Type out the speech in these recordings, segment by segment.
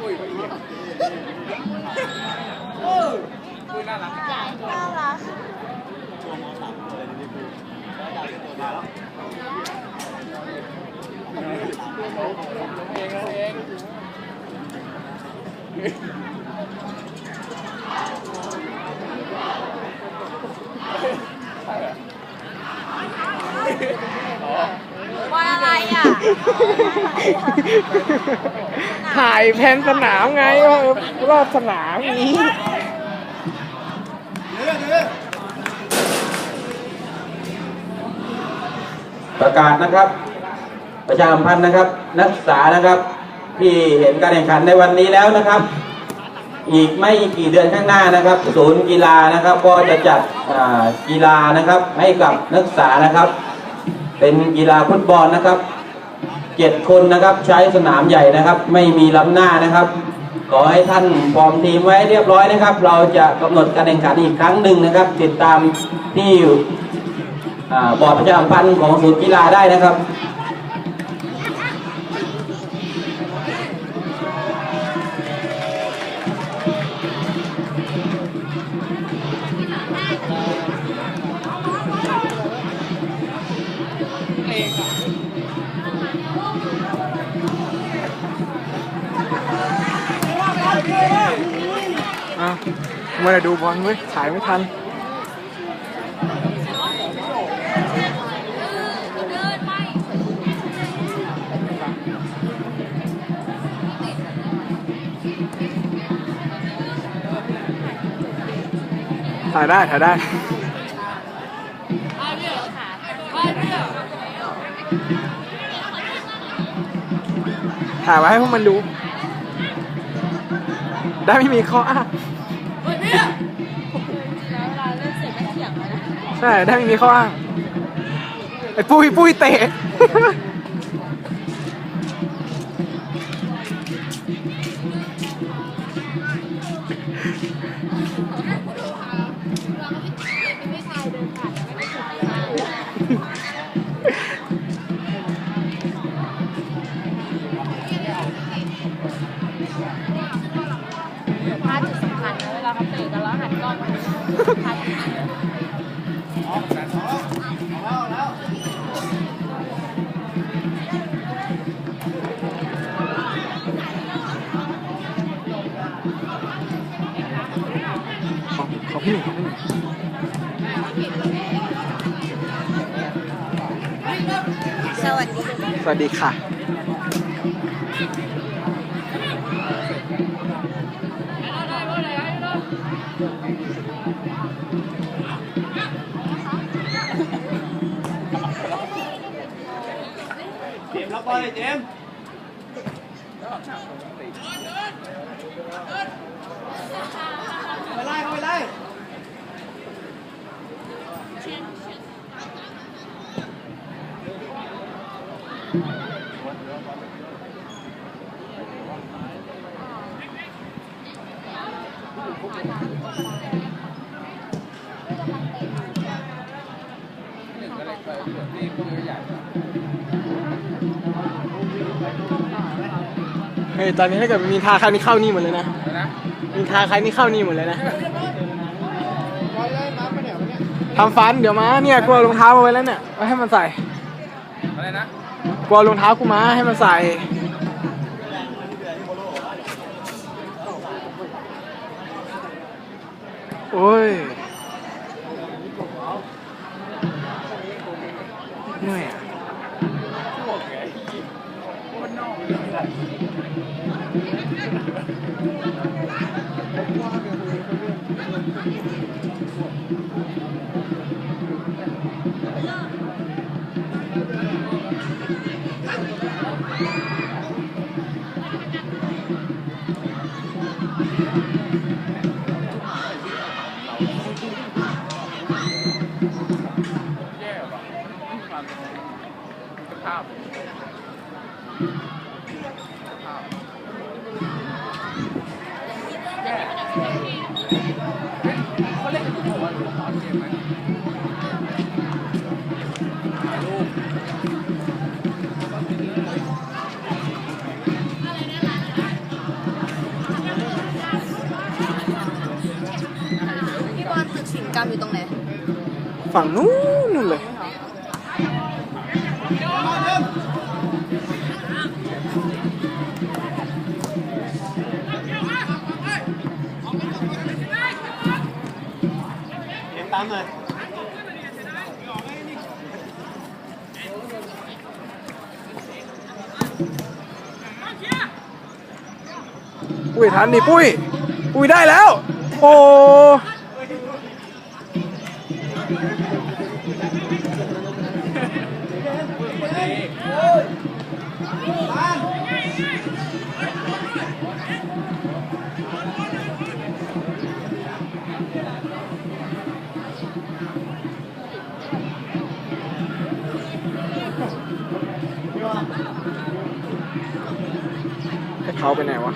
อุ้ยอุ้ยน่ารัก น่ารัก เองเอง ถ่ายแผนสนามไงว่ารอบสนามนี้ประกาศนะครับ ประชาสัมพันธ์นะครับ นักศึกษานะครับ ที่เห็นการแข่งขันในวันนี้แล้วนะครับ อีกไม่กี่เดือนข้างหน้านะครับ ศูนย์กีฬานะครับ ก็จะจัดกีฬานะครับ ให้กับนักศึกษานะครับ เป็นกีฬาฟุตบอลนะครับ เจ็ดคนนะครับ ใช้สนามใหญ่นะครับ ไม่มีล้ำหน้านะครับ ขอให้ท่านฟอร์มทีมไว้เรียบร้อยนะครับ เราจะกำหนดการแข่งขันอีกครั้งหนึ่งนะครับ ติดตามที่อ่าบอร์ดประชาสัมพันธ์ของศูนย์กีฬาได้นะครับ เมื่อไรดูบอลเว้ยถ่ายไม่ทันถ่ายได้ถ่ายได้ถ่ายไว้ให้พวกมันดู ได้ไม่มีข้ออ้าง ใช่ได้ไม่มีข้ออ้างไอ้ปุ้ยปุ้ยเตะ สวัสดีสวัสดีค่ะ เจมส์รับบอล ตอนนี้ถ้าเกิดมีทาใครนี่เข้านี่หมดเลยนะมีทาใครนี่เข้านี่หมดเลยนะทำฟันเดี๋ยวมาเนี่ยกลัวรองเท้ามาไว้แล้วเนี่ยไว้ให้มันใส่อะไรนะกลัวรองเท้ากูมาให้มันใส่ โอ้ยเหนื่อยอะ แย่ มีบอลตึกสินกรอยู่ตรงไหน ฝั่งนู้นนู่นเลย ปุ้ยทันดิปุ้ยปุ้ยได้แล้ว โอ้ เขาไปไหนวะ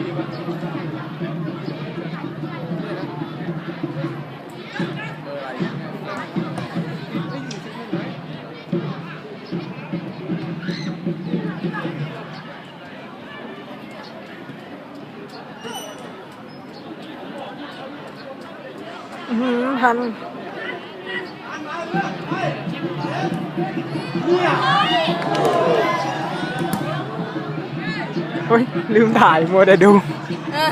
อื้อหือทัน เฮ้ย ลืมถ่ายมัวแต่ดู เออ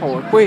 โอ้ยปุ้ย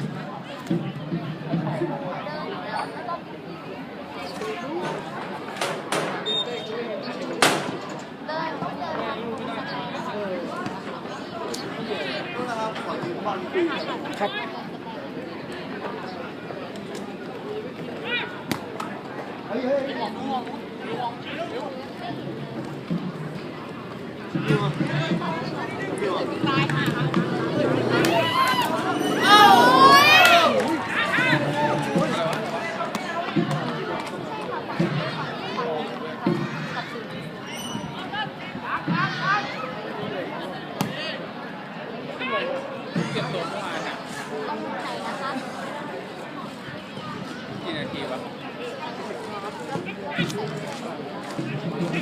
ครับ เก็บตัวเมื่อวานอะกี่นาทีวะ ส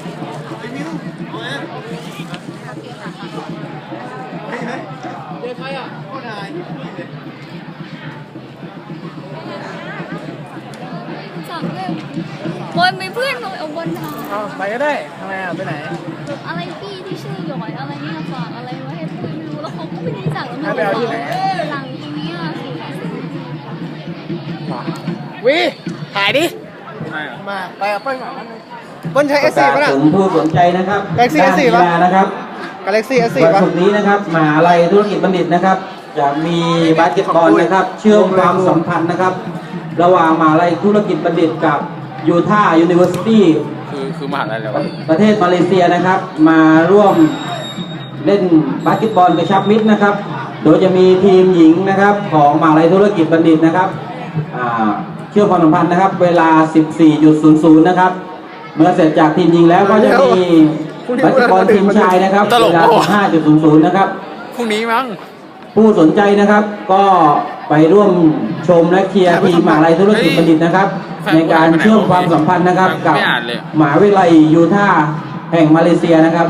ามเล่มบนมีเพื่อนหน่อยเอาบนทางเอาไปก็ได้ทำไมอะไปไหนอะไรพี่ที่ชื่อหยอยอะไรเนี่ยฝากอะไรไว้ให้เพื่อนไม่รู้แล้วเขาก็ไม่ได้สั่งแล้วให้ไปเอาที่ไหนหลังตรงเนี้ยสิวิถ่ายดิม่เหรอาไปกับเปิ้ลก่อน เปิ้ลใช้ประ S4 กาศป่ะน่ะ ถึงผู้สนใจนะครับ Galaxy ด้าน S4 กีฬานะครับ Galaxy S4 วันป่ะ ศุกร์นี้นะครับมหาลัยธุรกิจบัณฑิตนะครับ จะมีบาสเกตบอลนะครับ เชื่อมความสัมพันธ์นะครับ ระหว่างมหาลัยธุรกิจบัณฑิตกับยูทาห์ยูนิเวอร์ซิตี้คือคือมหาลัยแล้วประเทศมาเลเซียนะครับ มาร่วมเล่นบาสเกตบอลกระชับมิตรนะครับ โดยจะมีทีมหญิงนะครับ ของมหาลัยธุรกิจบัณฑิตนะครับอ่าเชื่อมความสัมพันธ์นะครับ เวลา 14.00 นะครับ เมื่อเสร็จจากทีมหญิงแล้วก็จะมีบาสเกตบอลทีมชายนะครับตลเวกลาปะวะ15.00 นะครับ พรุ่งนี้มั้ง ผู้สนใจนะครับก็ไปร่วมชมและเชียร์ทีมมหาลัยธุรกิจบัณฑิตนะครับในการเชื่อมความสัมพันธ์นะครับกับไม่อ่านเลย มหาวิทยาลัยยูทาห์แห่งมาเลเซียนะครับ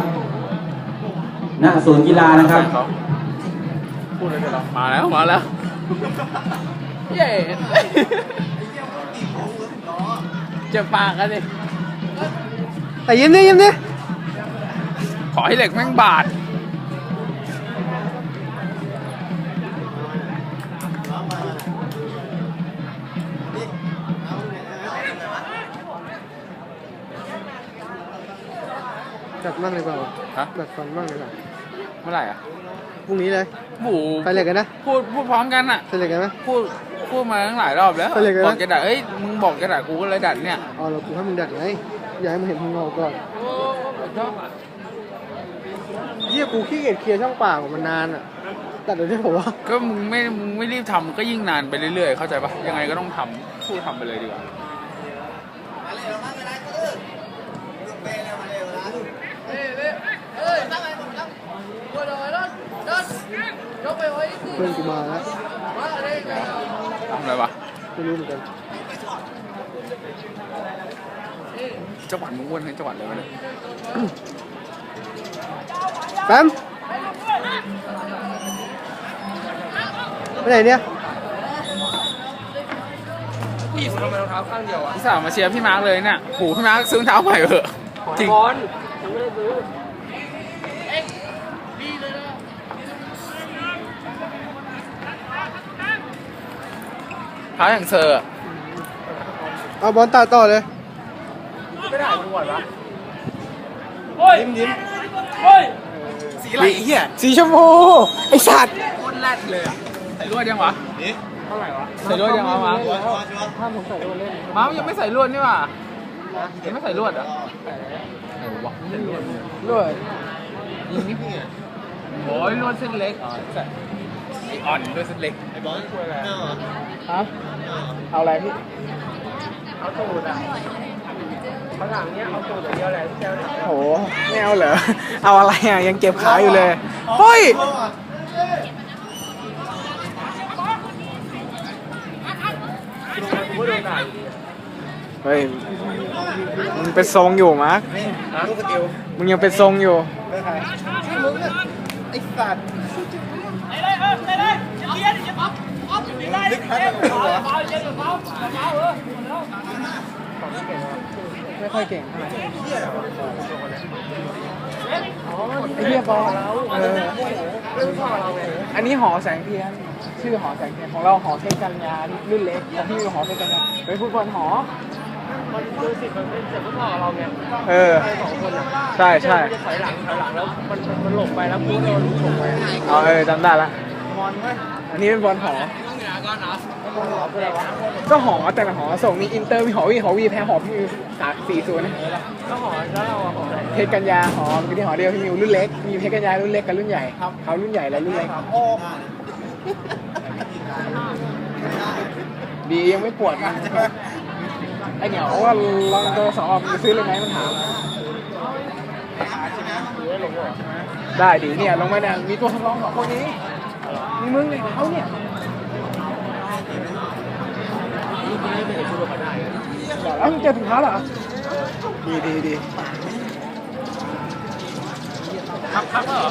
ณศูนย์กีฬานะครับเขาพูดอะไรกันหรอมาแล้ว มาแล้ว เย้เจ็บปากกันดิ แต่ยิ้มดิยิ้มดิขอให้เหล็กแม่งบาด จัดมั่งเลยเปล่าฮะ จัดฟันมั่งเลยเปล่าเมื่อไหร่อะพรุ่งนี้เลยบูไปเหล็กกันนะพูดพูดพร้อมกันอะ ไปเหล็กกันไหม พูดพูดมาตั้งหลายรอบแล้วบอกจะดัดเอ้ยมึงบอกจะดัดกูก็เลยดัดเนี่ย อ๋อเรากูให้มึงดัดไง อย่าให้มึงเห็นมึงงอกก่อนเยี่ยกูขี้เกียจเคลียร์ช่องปากของมันนานอะตัดเดี๋ยวนี้ผมว่าก็มึงไม่มึงไม่รีบทำก็ยิ่งนานไปเรื่อยๆ เข้าใจปะยังไงก็ต้องทำพูดทำไปเลยดีกว่า เพื่อนกูมาแล้วทำอะไรวะ ไม่รู้เหมือนกัน จังหวัดมึงอ้วนให้จังหวัดเลยวะเนี่ยแปมไปไหนเนี่ยพี่ทำไมรองเท้าข้างเดียวอะพี่สาวมาเชียร์พี่มาร์กเลยเนี่ยโหพี่มาร์กซื้อรองเท้าใหม่เหอะจริงเท้าอย่างเซอร์อะเอาบอลตัดต่อเลย ยิ้มยิ้มสีอะไรเหี้ยสีชมพูไอสัตว์โคตรแรดเลยอะใส่ลวดยังวะนี่เท่าไหร่วะใส่ลวดยังวะมาร์คถ้าผมใส่ตัวเล่นมาร์คยังไม่ใส่ลวดนี่หว่ายังไม่ใส่ลวดเหรอะไหนวะไม่ใส่ลวดด้วยยิงนี่โอ้ยลวดเส้นเล็กอ๋อใส่ไออ่อนลวดเส้นเล็ กฮะเอาอะไรพี่โหไม่เอาเหรอ เอาอะไรอะยังเก็บขาอยู่เลยเฮ้ยเฮ้ยมึงเป็นทรงอยู่มาร์คมึงยังเป็นทรงอยู่ไอ้สัตว์ ไม่ค่อยเก่งเท่าไหร่ไอ้เหี้ยบอลเอออันนี้หอแสงเทียน ชื่อหอแสงเทียนของเราหอเทพกัญญารุ่นเล็กของพี่หอเทพกัญญาไปฟุตบอลหอมันดูสิมันเป็นเจ็บฟุตบอเราไงเออใช่ใช่ถอยหลังถอยหลังแล้วมันมันหลงไปแล้วพูดโดนหลงไปอ๋อเออจำได้ละบอลอันนี้เป็นบอลหอ ก็หอแต่ละหอส่งมีอินเตอร์มีหอวีหอวีแพ้หอพี่มิวสามสี่ศูนย์นะก็หอแล้วเราหอเพชรกัญญาหอมีที่หอเดียวพี่มิวรุ่นเล็กมีเพชรกัญญารุ่นเล็กกับรุ่นใหญ่ครับเขารุ่นใหญ่แล้วรุ่นเล็กดียังไม่ปวดมันไอเหนียวว่าลองตัวสองรอบซื้อเลยไหมมันถามได้ดีเนี่ยลงมาเนี่ยมีตัวทดลองสองคนนี้มีมึงเนี่ยเขาเนี่ย แล้วมึงเจอถุงเท้าเหรอ ดีดีดี ครับครับเหรอ